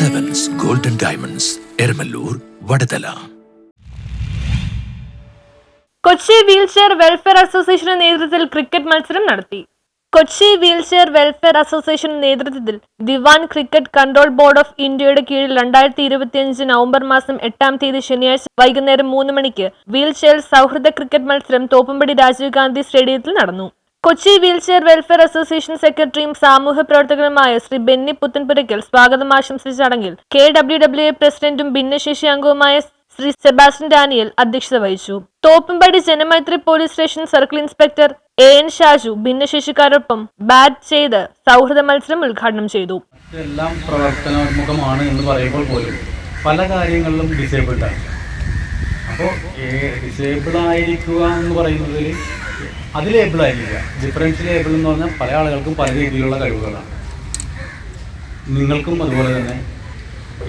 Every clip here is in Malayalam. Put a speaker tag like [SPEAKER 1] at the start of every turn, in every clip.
[SPEAKER 1] Diamonds Eramallur Vadathala
[SPEAKER 2] Kochi wheelchair welfare അസോസിയേഷന്റെ നേതൃത്വത്തിൽ ക്രിക്കറ്റ് മത്സരം നടത്തി. കൊച്ചി വീൽചെയർ വെൽഫെയർ അസോസിയേഷന്റെ നേതൃത്വത്തിൽ ദിവാൻ ക്രിക്കറ്റ് കൺട്രോൾ ബോർഡ് ഓഫ് ഇന്ത്യയുടെ കീഴിൽ രണ്ടായിരത്തി ഇരുപത്തിയഞ്ച് നവംബർ മാസം എട്ടാം തീയതി ശനിയാഴ്ച വൈകുന്നേരം മൂന്ന് മണിക്ക് വീൽചെയർ സൗഹൃദ ക്രിക്കറ്റ് മത്സരം തോപ്പുംപടി രാജീവ് ഗാന്ധി സ്റ്റേഡിയത്തിൽ നടന്നു. കൊച്ചി വീൽചെയർ വെൽഫെയർ അസോസിയേഷൻ സെക്രട്ടറിയും സാമൂഹ്യ പ്രവർത്തകനുമായ ശ്രീ ബെന്നി പുത്തൻപുരയ്ക്കൽ സ്വാഗതം ആശംസിച്ച ചടങ്ങിൽ കെ ഡബ്ല്യു ഡബ്ല്യു എ പ്രസിഡന്റും ഭിന്നശേഷി അംഗവുമായ ശ്രീ സെബാസ്റ്റ്യൻ ഡാനിയൽ അധ്യക്ഷത വഹിച്ചു. Thoppumpady Janamaithri police station circle inspector A N Shaju ഭിന്നശേഷിക്കാരൊപ്പം bat ചെയ്ത് സൗഹൃദ മത്സരം ഉദ്ഘാടനം ചെയ്തു.
[SPEAKER 3] എല്ലാം പ്രവർത്തനോന്മുഖമാണ് എന്ന് പറയുമ്പോൾ പോലും പല കാര്യങ്ങളിലും ഡിസേബിൾഡ് ആണ്. അപ്പോൾ ഡിസേബിൾ ആയിരിക്കുക എന്ന് പറയുന്നതിൽ അതിൽ ഏബിൾ ആയിരിക്കുക ഡിഫറൻഷ്യൽ ഏബിൾ എന്ന് പറഞ്ഞാൽ പല ആളുകൾക്കും പല രീതിയിലുള്ള കഴിവുകളാണ്. നിങ്ങൾക്കും അതുപോലെ തന്നെ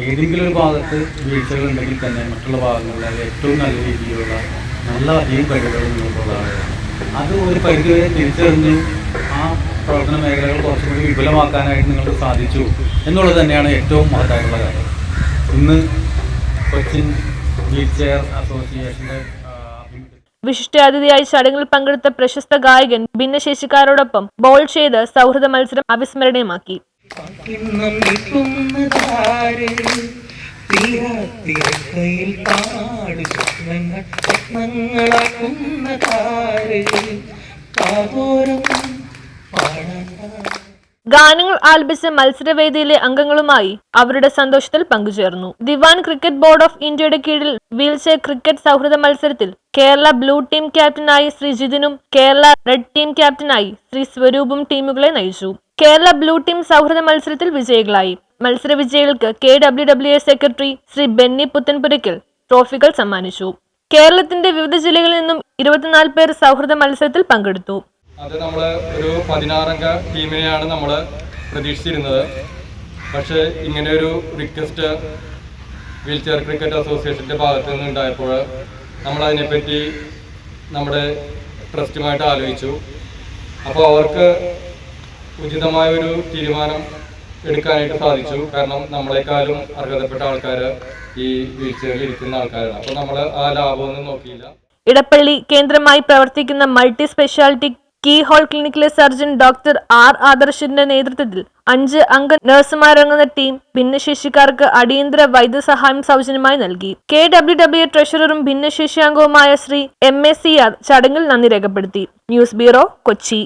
[SPEAKER 3] ഏതെങ്കിലും ഒരു ഭാഗത്ത് വീഴ്ചകൾ ഉണ്ടെങ്കിൽ തന്നെ മറ്റുള്ള ഭാഗങ്ങളിൽ ഏറ്റവും നല്ല രീതിയിലുള്ള നല്ല അധികം കഴിവുകൾ നിങ്ങൾക്കുള്ള ആളുകളാണ്. അത് ഒരു പരിധിവരെ തിരിച്ചറിഞ്ഞ് ആ പ്രവർത്തന മേഖലകൾ കുറച്ചുകൂടി വിപുലമാക്കാനായിട്ട് നിങ്ങൾക്ക് സാധിച്ചു എന്നുള്ളത് തന്നെയാണ് ഏറ്റവും മഹത്തായിട്ടുള്ള കാര്യം. ഇന്ന് കൊച്ചിൻ വീൽ ചെയർ അസോസിയേഷന്റെ
[SPEAKER 2] വിശിഷ്ടാതിഥിയായി ചടങ്ങിൽ പങ്കെടുത്ത പ്രശസ്ത ഗായകൻ ഭിന്നശേഷിക്കാരോടൊപ്പം ബോൾ ചെയ്ത് സൗഹൃദ മത്സരം അവിസ്മരണീയമാക്കി.
[SPEAKER 4] ഇന്നും
[SPEAKER 2] ഗാനങ്ങൾ ആലപിച്ച മത്സരവേദിയിലെ അംഗങ്ങളുമായി അവരുടെ സന്തോഷത്തിൽ പങ്കുചേർന്നു. ദിവാൻ ക്രിക്കറ്റ് ബോർഡ് ഓഫ് ഇന്ത്യയുടെ കീഴിൽ വീൽചെയർ ക്രിക്കറ്റ് സൗഹൃദ മത്സരത്തിൽ കേരള ബ്ലൂ ടീം ക്യാപ്റ്റനായി ശ്രീ ജിതിനും കേരള റെഡ് ടീം ക്യാപ്റ്റനായി ശ്രീ സ്വരൂപും ടീമുകളെ നയിച്ചു. കേരള ബ്ലൂ ടീം സൗഹൃദ മത്സരത്തിൽ വിജയികളായി. മത്സര വിജയികൾക്ക് K W W secretary Shri Benny Puthenpurakkal ട്രോഫികൾ സമ്മാനിച്ചു. കേരളത്തിന്റെ വിവിധ ജില്ലകളിൽ നിന്നും ഇരുപത്തിനാല് പേർ സൗഹൃദ മത്സരത്തിൽ പങ്കെടുത്തു.
[SPEAKER 5] അത് നമ്മൾ ഒരു പതിനാറംഗ ടീമിനെയാണ് നമ്മൾ പ്രതീക്ഷിച്ചിരുന്നത്. പക്ഷേ ഇങ്ങനെ ഒരു റിക്വസ്റ്റ് വീൽ ചെയർ ക്രിക്കറ്റ് അസോസിയേഷന്റെ ഭാഗത്ത് നിന്ന് ഉണ്ടായപ്പോൾ നമ്മൾ അതിനെപ്പറ്റി നമ്മുടെ ട്രസ്റ്റുമായിട്ട് ആലോചിച്ചു. അപ്പോൾ അവർക്ക് ഉചിതമായ ഒരു തീരുമാനം എടുക്കാനായിട്ട് സാധിച്ചു. കാരണം നമ്മളെക്കാളും അർഹതപ്പെട്ട ആൾക്കാർ ഈ വീൽ ചെയറിൽ ഇരിക്കുന്ന ആൾക്കാരാണ്. അപ്പോൾ നമ്മൾ ആ ലാഭമൊന്നും നോക്കിയില്ല.
[SPEAKER 2] ഇടപ്പള്ളി കേന്ദ്രമായി പ്രവർത്തിക്കുന്ന മൾട്ടി സ്പെഷ്യാലിറ്റി കീ ഹോൾ ക്ലിനിക്കിലെ സർജൻ ഡോക്ടർ ആർ ആദർശിന്റെ നേതൃത്വത്തിൽ അഞ്ച് അംഗ നഴ്സുമാരടങ്ങുന്ന ടീം ഭിന്നശേഷിക്കാർക്ക് അടിയന്തര വൈദ്യസഹായം സൗജന്യമായി നൽകി. കെ ഡബ്ല്യു ഡബ്ല്യു ട്രഷററും ഭിന്നശേഷി അംഗവുമായ ശ്രീ എം എ ആർ ചടങ്ങിൽ നന്ദി രേഖപ്പെടുത്തി. News bureau Kochi.